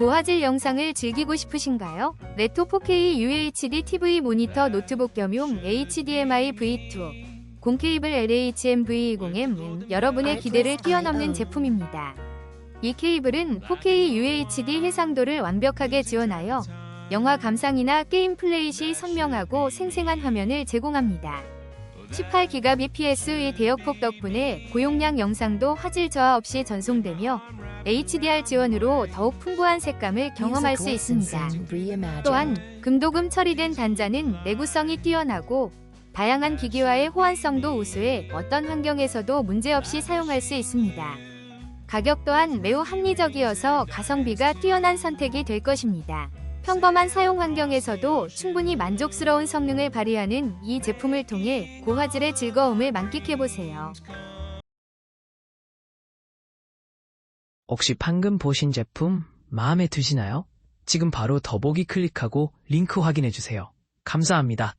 고화질 영상을 즐기고 싶으신가요? 레토 4K UHD TV 모니터 노트북 겸용 HDMI V2 공케이블 LHM-V20M은 여러분의 기대를 뛰어넘는 제품입니다. 이 케이블은 4K UHD 해상도를 완벽하게 지원하여 영화 감상이나 게임 플레이 시 선명하고 생생한 화면을 제공합니다. 18Gbps의 대역폭 덕분에 고용량 영상도 화질 저하 없이 전송되며 HDR 지원으로 더욱 풍부한 색감을 경험할 수 있습니다. 또한 금도금 처리된 단자는 내구성이 뛰어나고 다양한 기기와의 호환성도 우수해 어떤 환경에서도 문제없이 사용할 수 있습니다. 가격 또한 매우 합리적이어서 가성비가 뛰어난 선택이 될 것입니다. 평범한 사용 환경에서도 충분히 만족스러운 성능을 발휘하는 이 제품을 통해 고화질의 즐거움을 만끽해보세요. 혹시 방금 보신 제품 마음에 드시나요? 지금 바로 더보기 클릭하고 링크 확인해주세요. 감사합니다.